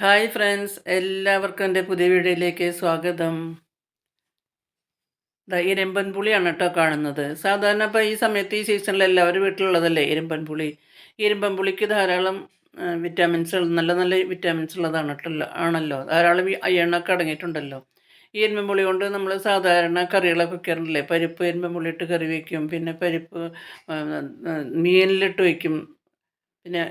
Hi friends എല്ലാവർക്കും എന്റെ പുതിയ വീഡിയോയിലേക്ക് സ്വാഗതം. ഇരമ്പൻ പുളിയാണ് കേട്ടോ കാണുന്നത്. സാധാരണ ഇപ്പോൾ ഈ സമയത്ത് ഈ സീസണിൽ എല്ലാവരും വീട്ടിലുള്ളതല്ലേ ഇരമ്പൻ പുളി? ഇരമ്പൻ പുളിക്ക് ധാരാളം വിറ്റാമിൻസ് നല്ല നല്ല വിറ്റാമിൻസ് ഉള്ളതാണ് കേട്ടല്ലോ ആണല്ലോ. ധാരാളം അയ്യണ്ണൊക്കെ അടങ്ങിയിട്ടുണ്ടല്ലോ. ഈ ഇരുമ്പൻ പുളി കൊണ്ട് നമ്മൾ സാധാരണ കറികളൊക്കെ വെക്കാറുണ്ടല്ലേ? പരിപ്പ് ഇരുമ്പൻ പുളി ഇട്ട് കറി വയ്ക്കും പിന്നെ പരിപ്പ് മീനിലിട്ട് വയ്ക്കും പിന്നെ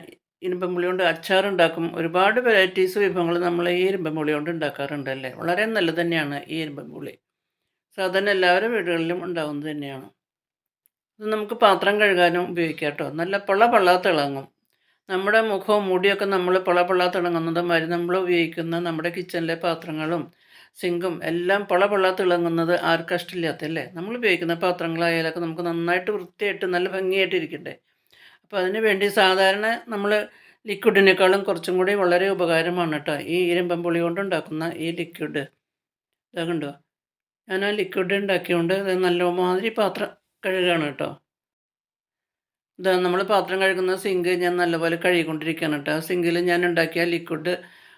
ഇരുമ്പൻ പുളി കൊണ്ട് അച്ചാറുണ്ടാക്കും. ഒരുപാട് വെറൈറ്റീസ് വിഭവങ്ങൾ നമ്മൾ ഈ ഇരുമ്പൻ പുളി കൊണ്ട് ഉണ്ടാക്കാറുണ്ടല്ലേ? വളരെ നല്ലത് തന്നെയാണ് ഈ ഇരുമ്പൻ പുളി സാധാരണ എല്ലാവരുടെ വീടുകളിലും ഉണ്ടാകുന്നത് തന്നെയാണ്. ഇത് നമുക്ക് പാത്രം കഴുകാനും ഉപയോഗിക്കാം കേട്ടോ. നല്ല പൊള്ള പള്ളാ തിളങ്ങും നമ്മുടെ മുഖവും മുടിയൊക്കെ നമ്മൾ പൊള പള്ളാ തിളങ്ങുന്നത് മാതിരി നമ്മൾ ഉപയോഗിക്കുന്ന നമ്മുടെ കിച്ചണിലെ പാത്രങ്ങളും സിങ്കും എല്ലാം പൊള പൊള്ള തിളങ്ങുന്നത് ആർക്കും ഇഷ്ടമില്ലാത്തല്ലേ നമ്മൾ ഉപയോഗിക്കുന്ന പാത്രങ്ങളായാലൊക്കെ നമുക്ക് നന്നായിട്ട് വൃത്തിയായിട്ട് നല്ല ഭംഗിയായിട്ട് ഇരിക്കണ്ടേ? അപ്പോൾ അതിന് വേണ്ടി സാധാരണ നമ്മൾ ലിക്വിഡിനേക്കാളും കുറച്ചും കൂടി വളരെ ഉപകാരമാണ് കേട്ടോ ഈ ഇരുമ്പം പുളി കൊണ്ടുണ്ടാക്കുന്ന ഈ ലിക്വിഡ്. ഇതാ കണ്ടോ? ഞാൻ ആ ലിക്വിഡ് ഉണ്ടാക്കിയോണ്ട് ഇത് നല്ല മാതിരി പാത്രം കഴുകുകയാണ് കേട്ടോ ഇതാ നമ്മൾ പാത്രം കഴുകുന്ന സിങ്ക് ഞാൻ നല്ലപോലെ കഴുകിക്കൊണ്ടിരിക്കുകയാണ് കേട്ടോ ആ സിങ്കിൽ ഞാൻ ഉണ്ടാക്കിയ ലിക്വിഡ്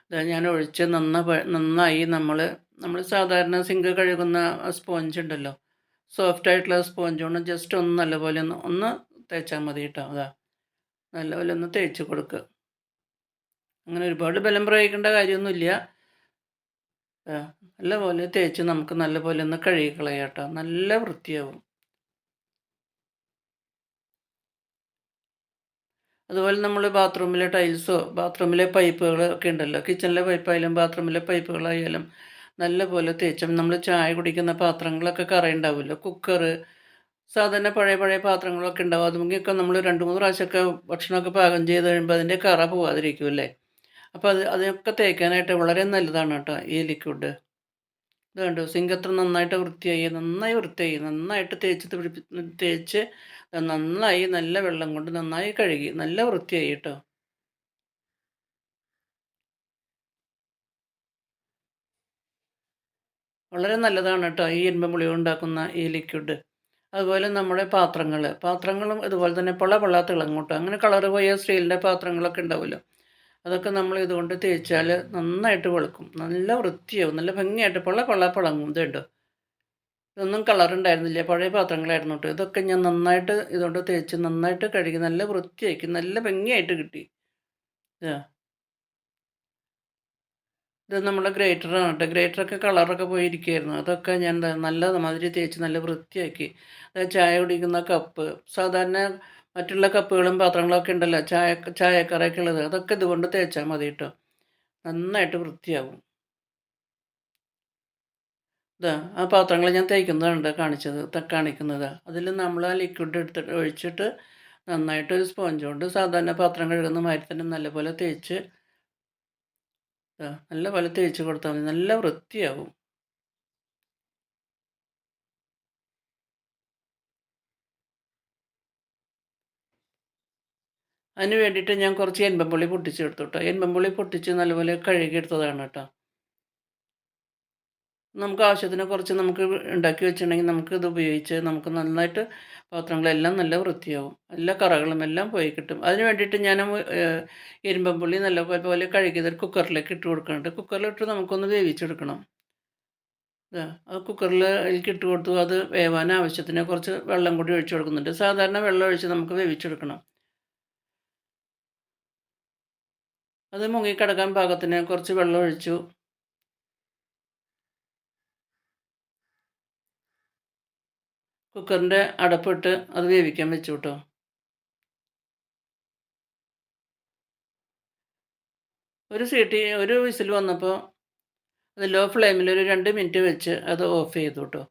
ഇതാ ഞാൻ ഒഴിച്ച് നന്ന നന്നായി നമ്മൾ നമ്മൾ സാധാരണ സിങ്ക് കഴുകുന്ന സ്പോഞ്ച് ഉണ്ടല്ലോ. സോഫ്റ്റ് ആയിട്ടുള്ള സ്പോഞ്ച് കൊണ്ട് ജസ്റ്റ് ഒന്ന് നല്ലപോലെ ഒന്ന് ഒന്ന് തേച്ചാൽ മതി കേട്ടോ അതാ. നല്ലപോലെ ഒന്ന് തേച്ച് കൊടുക്കുക അങ്ങനെ ഒരുപാട് ബലം പ്രയോഗിക്കേണ്ട കാര്യമൊന്നുമില്ല. നല്ലപോലെ തേച്ച് നമുക്ക് നല്ലപോലെ ഒന്ന് കഴുകി കളയാം കേട്ടോ. നല്ല വൃത്തിയാവും. അതുപോലെ നമ്മൾ ബാത്റൂമിലെ ടൈൽസോ ബാത്റൂമിലെ പൈപ്പുകൾ ഒക്കെ ഉണ്ടല്ലോ. കിച്ചണിലെ പൈപ്പായാലും ബാത്റൂമിലെ പൈപ്പുകളായാലും നല്ല പോലെ തേച്ചും നമ്മൾ ചായ കുടിക്കുന്ന പാത്രങ്ങളൊക്കെ കറയുണ്ടാവുമല്ലോ കുക്കർ സാധാരണ പഴയ പഴയ പാത്രങ്ങളൊക്കെ ഉണ്ടാവും. അതുമൊക്കെ നമ്മൾ രണ്ട് മൂന്ന് പ്രാവശ്യമൊക്കെ ഭക്ഷണമൊക്കെ പാകം ചെയ്ത് കഴിയുമ്പോൾ അതിന്റെ കറ പോവാതിരിക്കും അല്ലേ? അപ്പോൾ അത് അതിനൊക്കെ തേക്കാനായിട്ട് വളരെ നല്ലതാണ് കേട്ടോ ഈ ലിക്വിഡ് ഇത് കണ്ടോ? സിങ്കത്ര നന്നായിട്ട് വൃത്തിയായി നന്നായി വൃത്തിയായി നന്നായിട്ട് തേച്ച് പിടിപ്പി തേച്ച് നന്നായി നല്ല വെള്ളം കൊണ്ട് നന്നായി കഴുകി നല്ല വൃത്തിയായി കേട്ടോ. വളരെ നല്ലതാണ് കേട്ടോ ഈ ഇരുമ്പുളി ഉണ്ടാക്കുന്ന ഈ ലിക്വിഡ് അതുപോലെ നമ്മുടെ പാത്രങ്ങൾ പാത്രങ്ങളും ഇതുപോലെ തന്നെ പൊള്ള പൊള്ള തിളങ്ങൂട്ടോ. അങ്ങനെ കളർ പോയ സ്റ്റീലിന്റെ പാത്രങ്ങളൊക്കെ ഉണ്ടാവുമല്ലോ. അതൊക്കെ നമ്മൾ ഇതുകൊണ്ട് തേച്ചാൽ നന്നായിട്ട് വെളുക്കും. നല്ല വൃത്തിയാവും. നല്ല ഭംഗിയായിട്ട് പൊള്ള പൊള്ള പിളങ്ങും. ഇതുണ്ടോ ഇതൊന്നും കളറുണ്ടായിരുന്നില്ല പഴയ പാത്രങ്ങളായിരുന്നു കേട്ടോ. ഇതൊക്കെ ഞാൻ നന്നായിട്ട് ഇതുകൊണ്ട് തേച്ച് നന്നായിട്ട് കഴുകി നല്ല വൃത്തിയാക്കി നല്ല ഭംഗിയായിട്ട് കിട്ടി. ഇതാ. ഇത് നമ്മുടെ ഗ്രേറ്ററാണ് കേട്ടോ. ഗ്രേറ്ററൊക്കെ കളറൊക്കെ പോയിരിക്കുമായിരുന്നു അതൊക്കെ ഞാൻ നല്ല മാതിരി തേച്ച് നല്ല വൃത്തിയാക്കി. അതായത് ചായ കുടിക്കുന്ന കപ്പ് സാധാരണ മറ്റുള്ള കപ്പുകളും പാത്രങ്ങളൊക്കെ ഉണ്ടല്ലോ ചായ ചായക്കറയൊക്കെ ഉള്ളത്. അതൊക്കെ ഇതുകൊണ്ട് തേച്ചാൽ മതി കേട്ടോ. നന്നായിട്ട് വൃത്തിയാവും. ഇതാ ആ പാത്രങ്ങൾ ഞാൻ തേക്കുന്നതുണ്ട് കാണിച്ചത് കാണിക്കുന്നത്. അതിൽ നമ്മൾ ആ ലിക്വിഡ് എടുത്തിട്ട് ഒഴിച്ചിട്ട് നന്നായിട്ട് ഒരു സ്പോഞ്ച് കൊണ്ട് സാധാരണ പാത്രം കഴുകുന്ന മാതിരി തന്നെ നല്ലപോലെ തേച്ച് നല്ലപോലെ വെച്ച് കൊടുത്താൽ മതി. നല്ല വൃത്തിയാവും. അതിന് വേണ്ടിയിട്ട് ഞാൻ കുറച്ച് എൻപമ്പുള്ളി പൊട്ടിച്ചെടുത്തു കേട്ടോ എൻപമ്പുള്ളി പൊട്ടിച്ച് നല്ലപോലെ കഴുകിയെടുത്തതാണ് കേട്ടോ നമുക്ക് ആവശ്യത്തിന് കുറച്ച് നമുക്ക് ഉണ്ടാക്കി വെച്ചിട്ടുണ്ടെങ്കിൽ നമുക്ക് ഇത് ഉപയോഗിച്ച് നമുക്ക് നന്നായിട്ട് പാത്രങ്ങളെല്ലാം നല്ല വൃത്തിയാവും. എല്ലാ കറകളും എല്ലാം പോയി കിട്ടും. അതിന് വേണ്ടിയിട്ട് ഞാൻ ഇരുമ്പമ്പുള്ളി നല്ല പോലെ കഴുകിയത് കുക്കറിലേക്ക് ഇട്ട് കൊടുക്കുന്നുണ്ട്. കുക്കറിലിട്ട് നമുക്കൊന്ന് വേവിച്ചെടുക്കണം. അത് കുക്കറിൽ അതിലേക്ക് ഇട്ട് കൊടുത്തു. അത് വേവാൻ ആവശ്യത്തിന് കുറച്ച് വെള്ളം കൂടി ഒഴിച്ചു കൊടുക്കുന്നുണ്ട്. സാധാരണ വെള്ളം ഒഴിച്ച് നമുക്ക് വേവിച്ചെടുക്കണം. അത് മുങ്ങിക്കിടക്കാൻ പാകത്തിന് കുറച്ച് വെള്ളം ഒഴിച്ചു. കുക്കറിന്റെ അടപ്പിട്ട് അത് വേവിക്കാൻ വെച്ചു കേട്ടോ ഒരു സീട്ടി ഒരു വിസിൽ വന്നപ്പോൾ അത് ലോ ഫ്ലെയിമിൽ ഒരു രണ്ട് മിനിറ്റ് വെച്ച് അത് ഓഫ് ചെയ്തു കേട്ടോ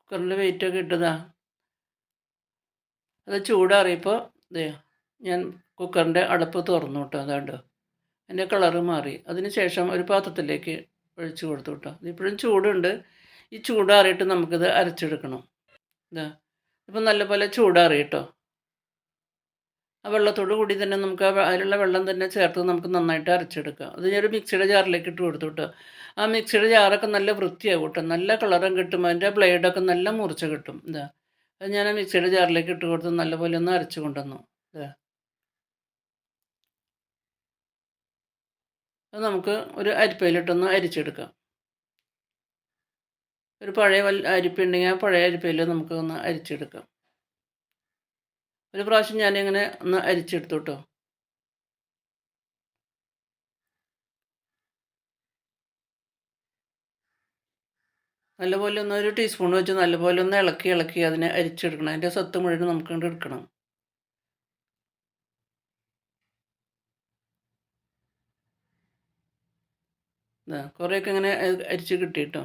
കുക്കറിന്റെ വെയിറ്റൊക്കെ ഇട്ടതാ അത് ചൂടാറിയപ്പോൾ ഇതേ ഞാൻ കുക്കറിന്റെ അടപ്പ് തുറന്നു കേട്ടോ അതാണ്ട്. അതിന്റെ കളറ് മാറി. അതിന് ശേഷം ഒരു പാത്രത്തിലേക്ക് ഒഴിച്ചു കൊടുത്തു കേട്ടോ. ഇതിപ്പോഴും ചൂടുണ്ട്. ഈ ചൂടാറിയിട്ട് നമുക്കിത് അരച്ചെടുക്കണം. ഇതാ. ഇപ്പം നല്ലപോലെ ചൂടാറി കേട്ടോ. ആ വെള്ളത്തോട് കൂടി തന്നെ നമുക്ക് അതിലുള്ള വെള്ളം തന്നെ ചേർത്ത് നമുക്ക് നന്നായിട്ട് അരച്ചെടുക്കാം. അത് ഞാനൊരു മിക്സിയുടെ ജാറിലേക്ക് ഇട്ട് കൊടുത്തു കേട്ടോ. ആ മിക്സിയുടെ ജാറൊക്കെ നല്ല വൃത്തിയാകും കേട്ടോ. നല്ല കളറും കിട്ടും. അതിന്റെ ബ്ലേഡൊക്കെ നല്ല മുറിച്ച് കിട്ടും. ഇതാ. അത് ഞാൻ ആ മിക്സിയുടെ ജാറിലേക്ക് ഇട്ട് കൊടുത്ത് നല്ലപോലെ ഒന്ന് അരച്ച് കൊണ്ടുവന്നു. ഇതാ. അത് നമുക്ക് ഒരു അരിപ്പയിലിട്ടൊന്ന് അരിച്ചെടുക്കാം. ഒരു പഴയ വൽ അരിപ്പുണ്ടെങ്കിൽ ആ പഴയ അരിപ്പയിൽ നമുക്ക് ഒന്ന് അരിച്ചെടുക്കാം. ഒരു പ്രാവശ്യം ഞാനിങ്ങനെ ഒന്ന് അരിച്ചെടുത്തു കേട്ടോ നല്ലപോലെ ഒന്ന് ഒരു ടീസ്പൂൺ വെച്ച് നല്ലപോലെ ഒന്ന് ഇളക്കി ഇളക്കി അതിനെ അരിച്ചെടുക്കണം. അതിന്റെ സത്ത് മുഴുവൻ നമുക്ക് എടുക്കണം. ഇതാ കുറേയൊക്കെ ഇങ്ങനെ അരിച്ച് കിട്ടി കേട്ടോ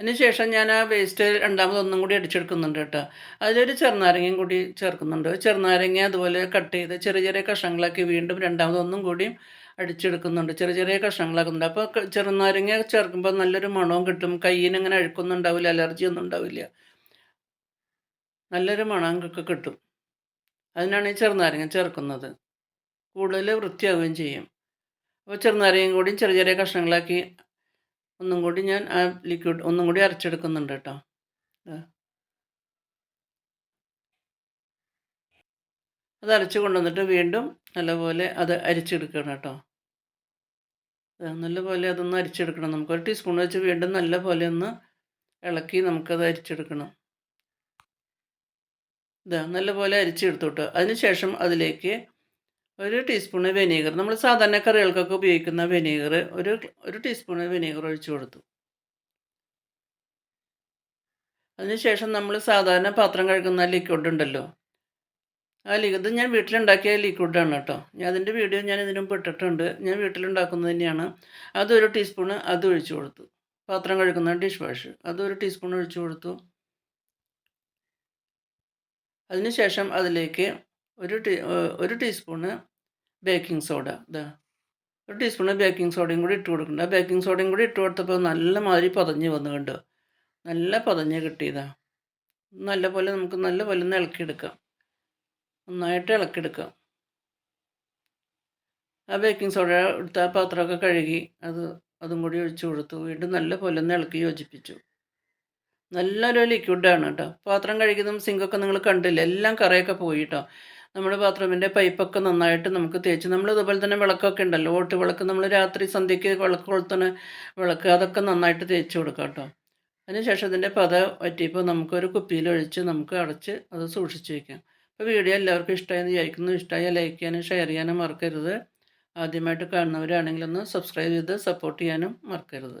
അതിനുശേഷം ഞാൻ ആ വേസ്റ്റ് രണ്ടാമതൊന്നും കൂടി അടിച്ചെടുക്കുന്നുണ്ട് കേട്ടോ. അതിലൊരു ചെറുനാരങ്ങയും കൂടി ചേർക്കുന്നുണ്ട്. ചെറുനാരങ്ങ അതുപോലെ കട്ട് ചെയ്ത് ചെറിയ ചെറിയ കഷ്ണങ്ങളാക്കി വീണ്ടും രണ്ടാമതൊന്നും കൂടിയും അടിച്ചെടുക്കുന്നുണ്ട്. ചെറിയ ചെറിയ കഷ്ണങ്ങളാക്കുന്നുണ്ട്. അപ്പോൾ ചെറുനാരങ്ങ ചേർക്കുമ്പോൾ നല്ലൊരു മണവും കിട്ടും. കയ്യിനങ്ങനെ അഴുക്കൊന്നും ഉണ്ടാവില്ല അലർജി ഒന്നും ഉണ്ടാവില്ല. നല്ലൊരു മണം കിട്ടും. അതിനാണ് ഈ ചെറുനാരങ്ങ ചേർക്കുന്നത്. കൂടുതൽ വൃത്തിയാവുകയും ചെയ്യും. അപ്പോൾ ചെറുനാരങ്ങയും കൂടി ചെറിയ ചെറിയ കഷ്ണങ്ങളാക്കി ഒന്നും കൂടി ഞാൻ ആ ലിക്വിഡ് ഒന്നും കൂടി അരച്ചെടുക്കുന്നുണ്ട് കേട്ടോ. അത് അരച്ച് കൊണ്ടുവന്നിട്ട് വീണ്ടും നല്ലപോലെ അത് അരിച്ചെടുക്കണം കേട്ടോ. നല്ലപോലെ അതൊന്ന് അരിച്ചെടുക്കണം. നമുക്ക് ഒരു ടീസ്പൂൺ വെച്ച് വീണ്ടും നല്ലപോലെ ഒന്ന് ഇളക്കി നമുക്കത് അരിച്ചെടുക്കണം. ഇതാ നല്ലപോലെ അരിച്ചെടുത്തു കേട്ടോ. അതിന് ശേഷം അതിലേക്ക് ഒരു ടീസ്പൂണ് വിനീഗർ നമ്മൾ സാധാരണ കറികൾക്കൊക്കെ ഉപയോഗിക്കുന്ന വിനീഗർ ഒരു ഒരു ടീസ്പൂണ് വിനീഗർ ഒഴിച്ചു കൊടുത്തു. അതിനുശേഷം നമ്മൾ സാധാരണ പാത്രം കഴുകുന്ന ലിക്വിഡ് ഉണ്ടല്ലോ. ആ ലിക്വിഡ് ഞാൻ വീട്ടിലുണ്ടാക്കിയ ലിക്വിഡാണ് കേട്ടോ. ഞാൻ അതിന്റെ വീഡിയോ ഞാൻ ഇതിനും ഇട്ടിട്ടുണ്ട്. ഞാൻ വീട്ടിലുണ്ടാക്കുന്നത് തന്നെയാണ്. അതൊരു ടീസ്പൂണ് അത് ഒഴിച്ചു കൊടുത്തു. പാത്രം കഴുകുന്ന ഡിഷ് വാഷ് അതൊരു ടീസ്പൂൺ ഒഴിച്ചു കൊടുത്തു. അതിനുശേഷം അതിലേക്ക് ഒരു ടീ ഒരു ടീസ്പൂണ് ബേക്കിംഗ് സോഡ ഇതാ ഒരു ടീസ്പൂണ് ബേക്കിംഗ് സോഡയും കൂടി ഇട്ട് കൊടുക്കുന്നുണ്ട് ആ ബേക്കിംഗ് സോഡയും കൂടി ഇട്ട് കൊടുത്തപ്പോൾ നല്ല മാതിരി പതഞ്ഞ് വന്നു കണ്ടോ? നല്ല പതഞ്ഞ് കിട്ടിയതാ. നല്ലപോലെ നമുക്ക് നല്ലപോലെ ഒന്ന് ഇളക്കിയെടുക്കാം. നന്നായിട്ട് ഇളക്കിയെടുക്കാം. ആ ബേക്കിംഗ് സോഡ എടുത്ത ആ പാത്രമൊക്കെ കഴുകി അത് അതും കൂടി ഒഴിച്ചു കൊടുത്തു. വീണ്ടും നല്ലപോലെ ഒന്ന് ഇളക്കി യോജിപ്പിച്ചു. നല്ലൊരു ലിക്വിഡാണ് കേട്ടോ. പാത്രം കഴുകുന്നതും സിങ്കൊക്കെ നിങ്ങൾ കണ്ടില്ല? എല്ലാം കറയൊക്കെ പോയി കേട്ടോ. നമ്മുടെ ബാത്റൂമിന്റെ പൈപ്പൊക്കെ നന്നായിട്ട് നമുക്ക് തേച്ച് നമ്മൾ ഇതുപോലെ തന്നെ വിളക്കൊക്കെ ഉണ്ടല്ലോ ഓട്ട് വിളക്ക് നമ്മൾ രാത്രി സന്ധ്യയ്ക്ക് വിളക്ക് കൊളുത്തുന്ന വിളക്ക് അതൊക്കെ നന്നായിട്ട് തേച്ച് കൊടുക്കാം കേട്ടോ. അതിനുശേഷം ഇതിന്റെ പത പറ്റിയപ്പോൾ നമുക്കൊരു കുപ്പിയിൽ ഒഴിച്ച് നമുക്ക് അടച്ച് അത് സൂക്ഷിച്ച് വയ്ക്കാം അപ്പോൾ വീഡിയോ എല്ലാവർക്കും ഇഷ്ടമായെന്ന് വിചാരിക്കുന്നു. ഇഷ്ടമായ ലൈക്ക് ചെയ്യാനും ഷെയർ ചെയ്യാനും മറക്കരുത്. ആദ്യമായിട്ട് കാണുന്നവരാണെങ്കിൽ ഒന്ന് സബ്സ്ക്രൈബ് ചെയ്ത് സപ്പോർട്ട് ചെയ്യാനും മറക്കരുത്.